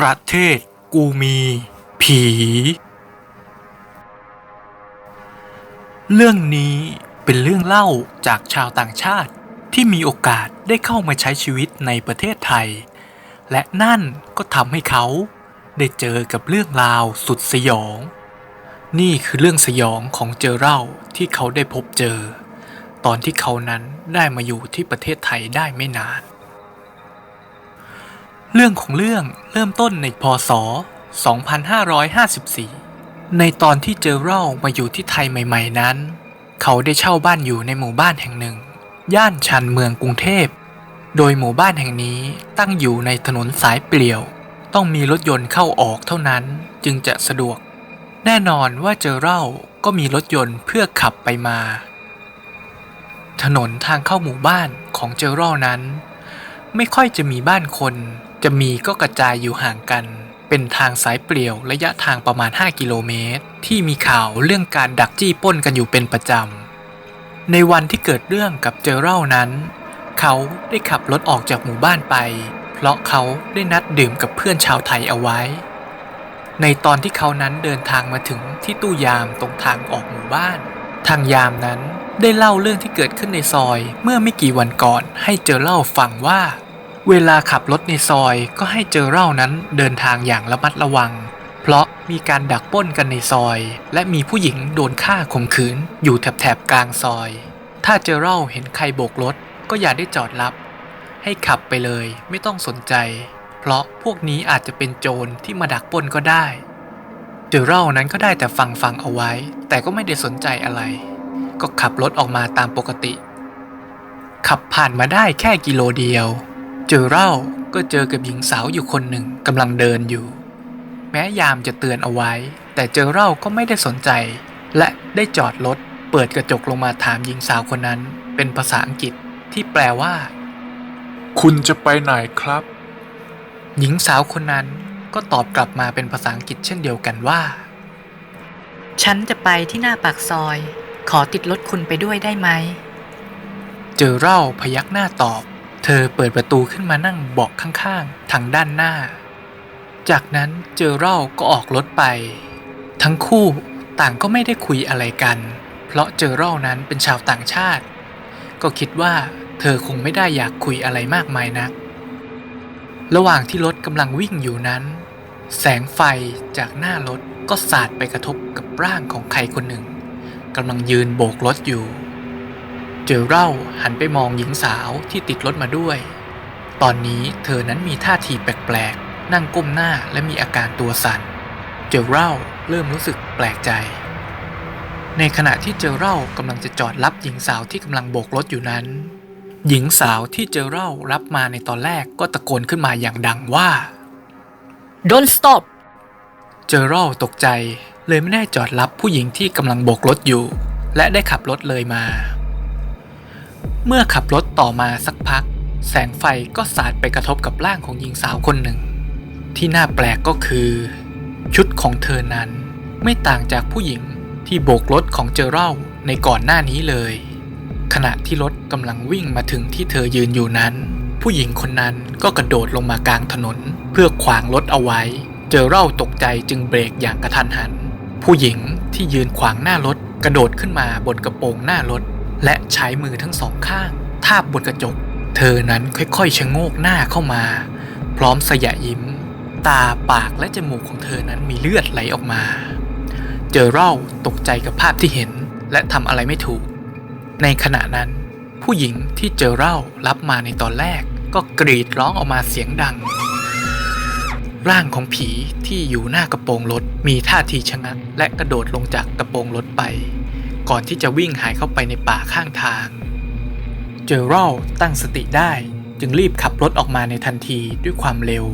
ประเทศกูมี ผี เรื่องนี้เป็นเรื่องเล่าจากชาวต่างชาติที่มีโอกาสได้เข้ามาใช้ชีวิตในประเทศไทย และนั่นก็ทำให้เขาได้เจอกับเรื่องราวสุดสยอง นี่คือเรื่องสยองของเจอเล่าที่เขาได้พบเจอ ตอนที่เขานั้นได้มาอยู่ที่ประเทศไทยได้ไม่นาน เรื่องของเรื่องเริ่มต้นในพศ 2554 ในตอนที่เจอเล่ามาอยู่ที่ไทยใหม่ ๆนั้น เขาได้เช่าบ้านอยู่ในหมู่บ้านแห่งหนึ่ง ย่านชันเมืองกรุงเทพ โดยหมู่บ้านแห่งนี้ตั้งอยู่ในถนนสายเปลี่ยว ต้องมีรถยนต์เข้าออกเท่านั้นจึงจะสะดวก แน่นอนว่าเจอเล่าก็มีรถยนต์เพื่อขับไปมา ถนนทางเข้าหมู่บ้านของเจอเล่านั้น ไม่ค่อยจะมีบ้านคน จะมีก็กระจายอยู่ห่างกัน เป็นทางสายเปลี่ยวระยะทางประมาณ 5 กิโลเมตร ที่มีข่าวเรื่องการดักจี้ป้นกันอยู่เป็นประจำ ในวันที่เกิดเรื่องกับเจอเล่านั้น เขาได้ขับรถออกจากหมู่บ้านไป เพราะเขาได้นัดดื่มกับเพื่อนชาวไทยเอาไว้ ในตอนที่เขานั้นเดินทางมาถึงที่ตู้ยามตรงทางออกหมู่บ้าน ทางยามนั้นได้เล่าเรื่องที่เกิดขึ้นในซอยเมื่อไม่กี่วันก่อนให้เจอเล่าฟังว่า เวลาขับรถในซอยก็ให้เจอเล่านั้นเดินทางอย่างระมัดระวัง เพราะมีการดักป้นกันในซอย และมีผู้หญิงโดนฆ่าข่มขืน อยู่แถบๆกลางซอย ถ้าเจอเล่าเห็นใครโบกรถก็อย่าได้จอดรับ ให้ขับไปเลยไม่ต้องสนใจ เพราะพวกนี้อาจจะเป็นโจรที่มาดักป้นก็ได้ เจอเล่านั้นก็ได้แต่ฟังฟังเอาไว้ แต่ก็ไม่ได้สนใจอะไร ก็ขับรถออกมาตามปกติ ขับผ่านมาได้แค่กิโลเดียว เจอเล่าก็เจอกับหญิงสาวอยู่คนหนึ่งกำลังเดินอยู่ แม้ยามจะเตือนเอาไว้ แต่เจอเล่าก็ไม่ได้สนใจ และได้จอดรถเปิดกระจกลงมาถามหญิงสาวคนนั้นเป็นภาษาอังกฤษที่แปลว่า คุณจะไปไหนครับ หญิงสาวคนนั้นก็ตอบกลับมาเป็นภาษาอังกฤษเช่นเดียวกันว่า ฉันจะไปที่หน้าปากซอย ขอติดรถคุณไปด้วยได้ไหม เจอเล่าพยักหน้าตอบ เธอเปิดประตูขึ้นมานั่งเบาะข้างๆ ทางด้านหน้า จากนั้นเจอเล่าก็ออกรถไป ทั้งคู่ต่างก็ไม่ได้คุยอะไรกัน เพราะเจอเล่านั้นเป็นชาวต่างชาติ ก็คิดว่าเธอคงไม่ได้อยากคุยอะไรมากมายนัก ระหว่างที่รถกำลังวิ่งอยู่นั้น แสงไฟจากหน้ารถก็สาดไปกระทบกับร่างของใครคนหนึ่งกำลังยืนโบกรถอยู่ เจอเล่าหันไปมองหญิงสาวที่ติดรถมาด้วย ตอนนี้เธอนั้นมีท่าทีแปลกๆ นั่งก้มหน้าและมีอาการตัวสั่น เจอเล่าเริ่มรู้สึกแปลกใจ ในขณะที่เจอเล่ากำลังจะจอดรับหญิงสาวที่กำลังโบกรถอยู่นั้น หญิงสาวที่เจอเล่ารับมาในตอนแรกก็ตะโกนขึ้นมาอย่างดังว่า Don't stop เจอรัลตกใจเลยไม่ได้จอดรับผู้หญิงที่กำลังโบกรถอยู่ และได้ขับรถเลยมา เมื่อขับรถต่อมาสักพัก แสงไฟก็สาดไปกระทบกับร่างของหญิงสาวคนหนึ่ง ที่น่าแปลกก็คือ ชุดของเธอนั้นไม่ต่างจากผู้หญิงที่โบกรถของเจอรัลในก่อนหน้านี้เลย ขณะที่รถกำลังวิ่งมาถึงที่เธอยืนอยู่นั้น ผู้หญิงคนนั้นก็กระโดดลงมากลางถนน เพื่อขวางรถเอาไว้ เจอเล่าตกใจจึงเบรกอย่างกระทันหัน ผู้หญิงที่ยืนขวางหน้ารถกระโดดขึ้นมาบนกระโปรงหน้ารถ และใช้มือทั้งสองข้าง ทาบบนกระจก เธอนั้นค่อยๆชะโงกหน้าเข้ามา พร้อมสยะยิ้ม ตาปากและจมูกของเธอนั้นมีเลือดไหลออกมา เจอเล่าตกใจกับภาพที่เห็นและทำอะไรไม่ถูก ในขณะนั้น ผู้หญิงที่เจอเล่ารับมาในตอนแรก ก็กรีดร้องออกมาเสียงดัง ร่างของผีที่อยู่หน้ากระโปรงรถมีท่าทีชะงักและกระโดดลงจากกระโปรงรถไป ก่อนที่จะวิ่งหายเข้าไปในป่าข้างทาง เจอรัลตั้งสติได้จึงรีบขับรถออกมาในทันทีด้วยความเร็ว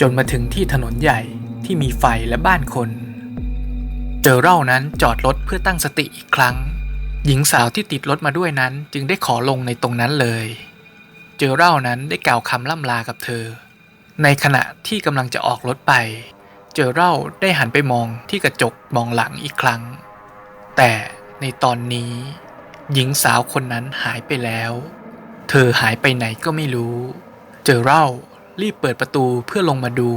จนมาถึงที่ถนนใหญ่ที่มีไฟและบ้านคน เจอรัลนั้นจอดรถเพื่อตั้งสติอีกครั้ง หญิงสาวที่ติดรถมาด้วยนั้นจึงได้ขอลงในตรงนั้นเลย เจอเล่านั้นได้กล่าวคำล่ำลากับเธอ ในขณะที่กำลังจะออกรถไป เจอเล่าได้หันไปมองที่กระจกมองหลังอีกครั้ง แต่ ในตอนนี้ หญิงสาวคนนั้นหายไปแล้ว เธอหายไปไหนก็ไม่รู้ เจอเล่ารีบเปิดประตูเพื่อลงมาดู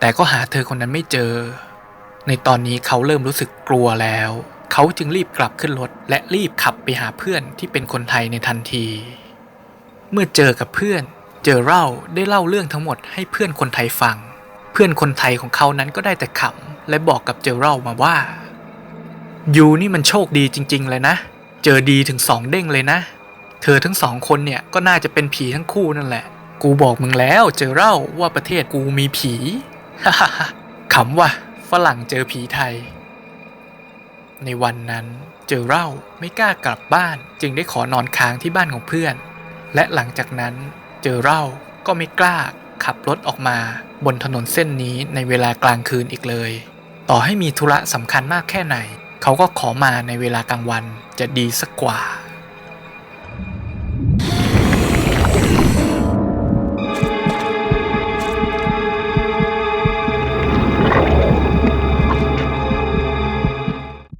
แต่ก็หาเธอคนนั้นไม่เจอ ในตอนนี้เขาเริ่มรู้สึกกลัวแล้ว เขาจึงรีบกลับขึ้นรถและรีบขับไปหาเพื่อนที่เป็นคนไทยในทันที เมื่อเจอกับเพื่อน เจอเล่าได้เล่าเรื่องทั้งหมดให้เพื่อนคนไทยฟัง เพื่อนคนไทยของเขานั้นก็ได้แต่ขำและบอกกับเจอเล่ามาว่า ยูนี่มันโชคดีจริง ๆ เลยนะ เจอดีถึงสองเด้งเลยนะ เธอทั้งสองคนเนี่ยก็น่าจะเป็นผีทั้งคู่นั่นแหละ กูบอกมึงแล้วเจอเล่าว่าประเทศกูมีผีฮ่าฮ่าฮ่าขำว่ะฝรั่งเจอผีไทย ในวันนั้นเจอเล่าไม่กล้ากลับบ้าน จึงได้ขอนอนค้างที่บ้านของเพื่อน และหลังจากนั้นเจอเล่าก็ไม่กล้าขับรถออกมาบนถนนเส้นนี้ในเวลากลางคืนอีกเลย ต่อให้มีธุระสำคัญมากแค่ไหน เขาก็ขอมาในเวลากลางวันจะดีสักกว่า